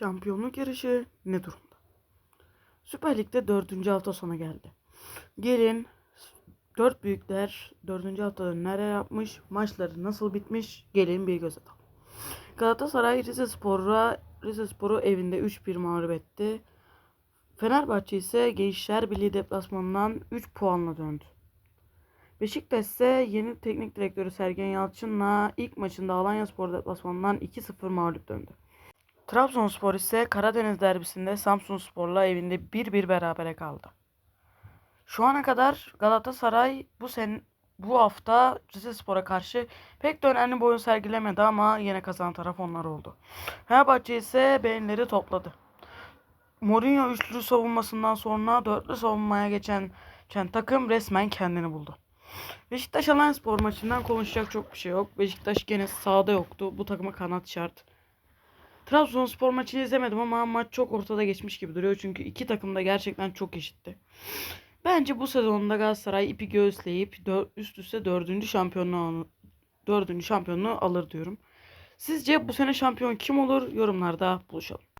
Şampiyonluk yarışı ne durumda? Süper Lig'de 4. hafta sona geldi. Gelin 4 büyükler 4. haftada neler yapmış, maçları nasıl bitmiş gelin bir göz atalım. Galatasaray Rize Spor'a Rize Spor'u evinde 3-1 mağlup etti. Fenerbahçe ise Gençler Birliği deplasmanından 3 puanla döndü. Beşiktaş ise yeni teknik direktörü Sergen Yalçın'la ilk maçında Alanyaspor deplasmanından 2-0 mağlup döndü. Trabzonspor ise Karadeniz derbisinde Samsunspor'la evinde 1-1 berabere kaldı. Şu ana kadar Galatasaray bu sen bu hafta Rizespor'a karşı pek de önemli bir oyun sergilemedi ama yine kazanan taraf onlar oldu. Fenerbahçe ise beğenileri topladı. Mourinho üçlü savunmasından sonra dörtlü savunmaya geçen, geçen takım resmen kendini buldu. Beşiktaş Alanyaspor maçından konuşacak çok bir şey yok. Beşiktaş gene sahada yoktu. Bu takıma kanat şart. Trabzonspor maçını izlemedim ama maç çok ortada geçmiş gibi duruyor. Çünkü iki takım da gerçekten çok eşitti. Bence bu sezonda Galatasaray ipi göğüsleyip üst üste dördüncü şampiyonluğu dördüncü şampiyonluğu alır diyorum. Sizce bu sene şampiyon kim olur? Yorumlarda buluşalım.